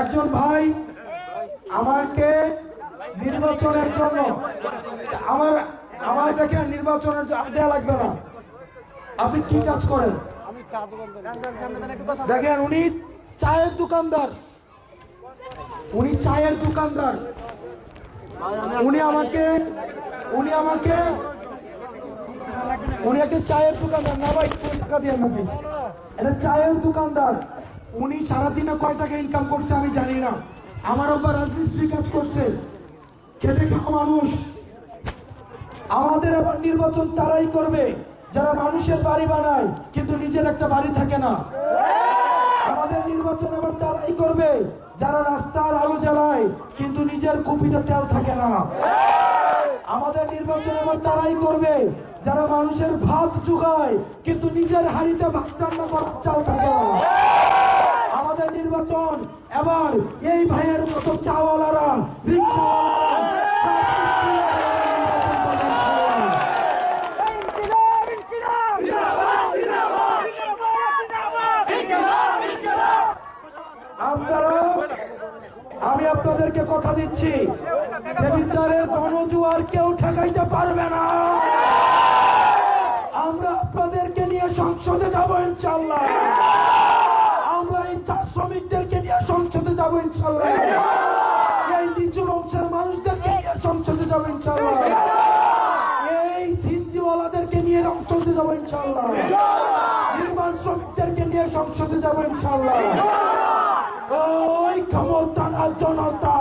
একজন ভাই আমাকে নির্বাচনের জন্য, আমার আমার দেখে নির্বাচনের দেয়া লাগবে না। আপনি কি কাজ করেন? দেখেন, উনি চায়ের দোকানদার। উনি চায়ের দোকানদার। উনি আমাকে উনি আমাকে, উনি একটা চায়ের দোকানদার। না ভাই টাকা দিয়ে এটা চায়ের দোকানদার। উনি সারাদিনে কয় টাকা ইনকাম করছে আমি জানি না। আমার আব্বা রাজমিস্ত্রি কাজ করছে। খেটে খাওয়া মানুষ। আমাদের আবার নির্বাচন তারাই করবে। যারা মানুষের বাড়ি বানায়, কিন্তু নিজের একটা বাড়ি থাকে না। আমাদের নির্বাচন আবার তারাই করবে। যারা রাস্তার আলো জ্বালায়, কিন্তু নিজের কুপিতে তেল থাকে না। আমাদের নির্বাচন আবার তারাই করবে। যারা মানুষের ভাত জোগায়, কিন্তু নিজের হাড়িতে ভাত রান্না করার চাল থাকে না। এবার এই ভাইয়ের মতো চাওয়ালারা, রিক্সাওয়ালারা আমি আপনাদেরকে কথা দিচ্ছি, দেবিদ্বারের গণজুয়ার কেউ ঠেকাইতে পারবে না। আমরা আপনাদেরকে নিয়ে সংসদে যাব ইনশাল্লাহ। যাব ইনশাল্লাহ। এই নিচু বংশের মানুষদেরকে নিয়ে সংসদে যাব ইনশাল্লাহ। এই সিনজিওয়ালাদেরকে নিয়ে সংসদে যাব ইনশাল্লাহ। নির্মাণ শ্রমিকদেরকে নিয়ে সংসদে যাব ইনশাল্লাহ। ওই ক্ষমতা জনতা